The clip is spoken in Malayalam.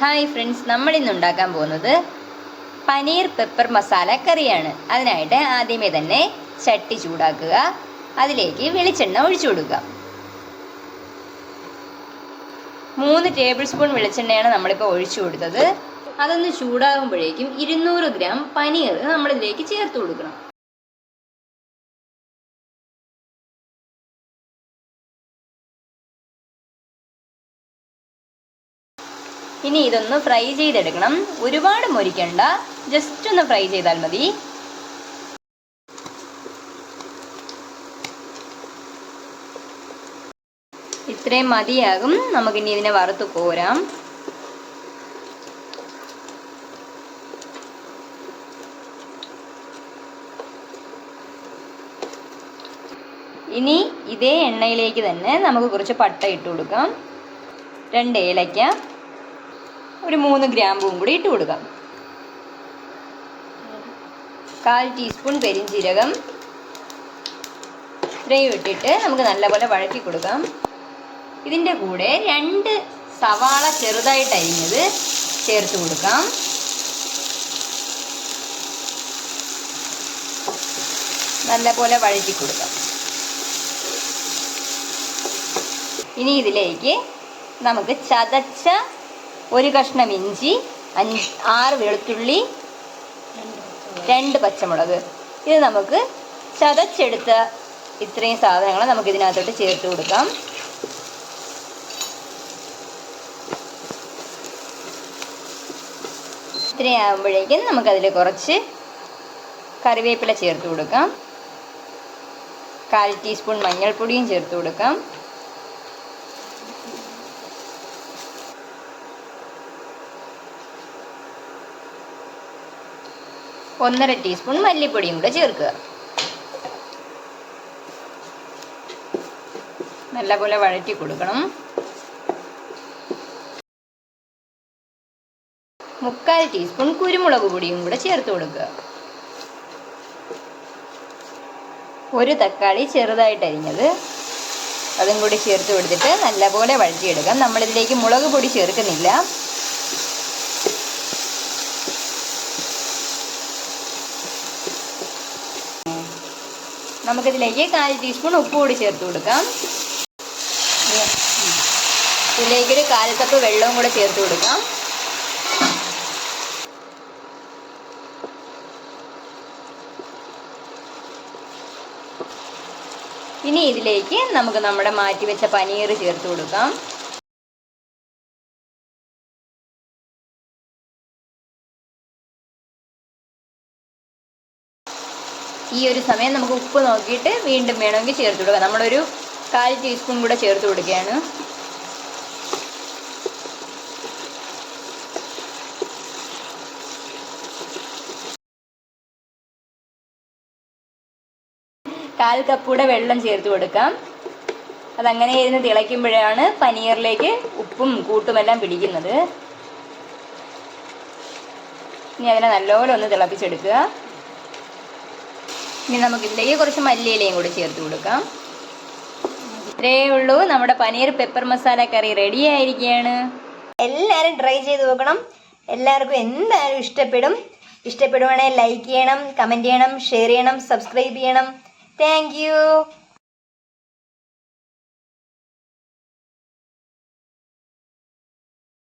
ഹായ് ഫ്രണ്ട്സ് നമ്മൾ ഇന്ന് ഉണ്ടാക്കാൻ പോകുന്നത് പനീർ പെപ്പർ മസാല കറിയാണ്. അതിനായിട്ട് ആദ്യമേ തന്നെ ചട്ടി ചൂടാക്കുക. അതിലേക്ക് വെളിച്ചെണ്ണ ഒഴിച്ചു കൊടുക്കുക. മൂന്ന് ടേബിൾ സ്പൂൺ വെളിച്ചെണ്ണയാണ് നമ്മളിപ്പോൾ ഒഴിച്ചു കൊടുത്തത്. അതൊന്ന് ചൂടാകുമ്പോഴേക്കും ഇരുന്നൂറ് ഗ്രാം പനീർ നമ്മളിതിലേക്ക് ചേർത്ത് കൊടുക്കണം. ഇനി ഇതൊന്ന് ഫ്രൈ ചെയ്തെടുക്കണം. ഒരുപാട് മൊരിക്കണ്ട. ജസ്റ്റ് ഒന്ന് ഫ്രൈ ചെയ്താൽ മതി. ഇത്രയും മതിയാകും. നമുക്കിനി ഇതിനെ വറുത്ത് കോരാം. ഇനി ഇതേ എണ്ണയിലേക്ക് തന്നെ നമുക്ക് കുറച്ച് പട്ട ഇട്ട് കൊടുക്കാം. രണ്ട് ഏലയ്ക്ക ഒരു മൂന്ന് ഗ്രാമ്പും കൂടി ഇട്ട് കൊടുക്കാം. കാൽ ടീസ്പൂൺ പെരിഞ്ചീരകം. ഇത്രയും ഇട്ടിട്ട് നമുക്ക് നല്ലപോലെ വഴക്കി കൊടുക്കാം. ഇതിന്റെ കൂടെ രണ്ട് സവാള ചെറുതായിട്ട് അരിഞ്ഞത് ചേർത്ത് കൊടുക്കാം. നല്ലപോലെ വഴറ്റി കൊടുക്കാം. ഇനി ഇതിലേക്ക് നമുക്ക് ചതച്ച ഒരു കഷ്ണം ഇഞ്ചി അഞ്ച് ആറ് വെളുത്തുള്ളി രണ്ട് പച്ചമുളക്. ഇത് നമുക്ക് ചതച്ചെടുത്ത ഇത്രയും സാധനങ്ങൾ നമുക്ക് ഇതിനകത്തോട്ട് ചേർത്ത് കൊടുക്കാം. ഇത്രയാകുമ്പോഴേക്കും നമുക്കതിൽ കുറച്ച് കറിവേപ്പില ചേർത്ത് കൊടുക്കാം. കാൽ ടീസ്പൂൺ മഞ്ഞൾപ്പൊടിയും ചേർത്ത് കൊടുക്കാം. ഒന്നര ടീസ്പൂൺ മല്ലിപ്പൊടിയും കൂടെ ചേർക്കുക. നല്ലപോലെ വഴറ്റി കൊടുക്കണം. മുക്കാൽ ടീസ്പൂൺ കുരുമുളക് പൊടിയും കൂടെ ചേർത്ത് കൊടുക്കുക. ഒരു തക്കാളി ചെറുതായിട്ട് അരിഞ്ഞത് അതും കൂടി ചേർത്ത് കൊടുത്തിട്ട് നല്ലപോലെ വഴറ്റിയെടുക്കാം. നമ്മളിതിലേക്ക് മുളക് പൊടി ചേർക്കുന്നില്ല. നമുക്കിതിലേക്ക് കാൽ ടീസ്പൂൺ ഉപ്പ് കൂടി ചേർത്ത് കൊടുക്കാം. ഇതിലേക്ക് ഒരു കാൽ കപ്പ് വെള്ളവും കൂടെ ചേർത്ത് കൊടുക്കാം. ഇനി ഇതിലേക്ക് നമുക്ക് നമ്മുടെ മാറ്റിവെച്ച പനീർ ചേർത്ത് കൊടുക്കാം. ഈ ഒരു സമയം നമുക്ക് ഉപ്പ് നോക്കിയിട്ട് വീണ്ടും വേണമെങ്കിൽ ചേർത്ത് കൊടുക്കാം. നമ്മളൊരു കാൽ ടീസ്പൂൺ കൂടെ ചേർത്ത് കൊടുക്കുകയാണ്. കാൽ കപ്പൂടെ വെള്ളം ചേർത്ത് കൊടുക്കാം. അതങ്ങനെ ഇരുന്ന് തിളയ്ക്കുമ്പോഴാണ് പനീറിലേക്ക് ഉപ്പും കൂട്ടുമെല്ലാം പിടിക്കുന്നത്. ഇനി അതിനെ നല്ലപോലെ ഒന്ന് തിളപ്പിച്ചെടുക്കുക. ഇനി നമുക്കിതിലേക്ക് കുറച്ച് മല്ലിയിലയും കൂടി ചേർത്ത് കൊടുക്കാം. ഇത്രയേ ഉള്ളൂ. നമ്മുടെ paneer pepper masala curry ready ആയിരിക്കുകയാണ്. എല്ലാവരും ട്രൈ ചെയ്ത് നോക്കണം. എല്ലാവർക്കും എന്തായാലും ഇഷ്ടപ്പെടും. ഇഷ്ടപ്പെടുവാണെങ്കിൽ ലൈക്ക് ചെയ്യണം കമന്റ് ചെയ്യണം ഷെയർ ചെയ്യണം സബ്സ്ക്രൈബ് ചെയ്യണം. താങ്ക്